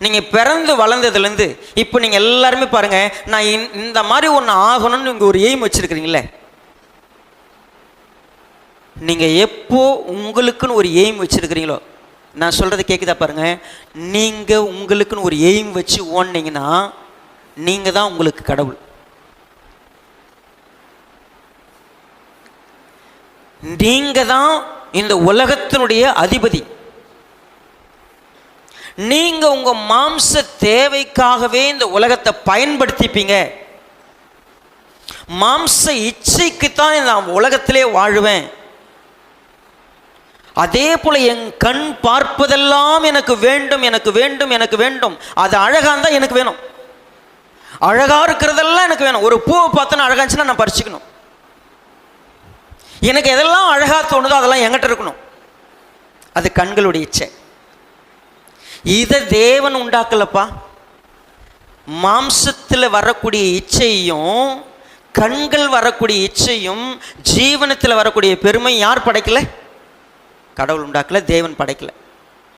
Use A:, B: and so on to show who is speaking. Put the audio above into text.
A: நீங்கள் பிறந்து வளர்ந்ததுலேருந்து இப்போ நீங்கள் எல்லாருமே பாருங்கள் நான் இந்த- இந்த மாதிரி ஒன்று ஆகணும்னு நீங்கள் ஒரு எய்ம் வச்சுருக்கிறீங்களே. நீங்கள் எப்போ உங்களுக்குன்னு ஒரு எய்ம் வச்சுருக்கிறீங்களோ நான் சொல்கிறது கேட்குதா பாருங்கள் நீங்கள் உங்களுக்குன்னு ஒரு எய்ம் வச்சு ஓடினீங்கன்னா நீங்கள் தான் உங்களுக்கு கடவுள். நீங்கள் தான் இந்த உலகத்தினுடைய அதிபதி. நீங்கள் உங்கள் மாம்ச தேவைக்காகவே இந்த உலகத்தை பயன்படுத்திப்பீங்க. மாம்ச இச்சைக்கு தான் நான் உலகத்திலே வாழுவேன். அதே போல் என் கண் பார்ப்பதெல்லாம் எனக்கு வேண்டும் எனக்கு வேண்டும் எனக்கு வேண்டும். அது அழகாக இருந்தால் எனக்கு வேணும். அழகாக இருக்கிறதெல்லாம் எனக்கு வேணும். ஒரு பூவை பார்த்தோன்னா அழகாச்சுன்னா இருந்துச்சுன்னா நான் பறிச்சுக்கணும். எனக்கு எதெல்லாம் அழகாக தோணுதோ அதெல்லாம் எங்கிட்ட இருக்கணும். அது கண்களுடைய இச்சை. இதை தேவன் உண்டாக்கலப்பா. மாம்சத்தில் வரக்கூடிய இச்சையும் கண்கள் வரக்கூடிய இச்சையும் ஜீவனத்தில் வரக்கூடிய பெருமை யார் படைக்கல? கடவுள் உண்டாக்கல தேவன் படைக்கலை.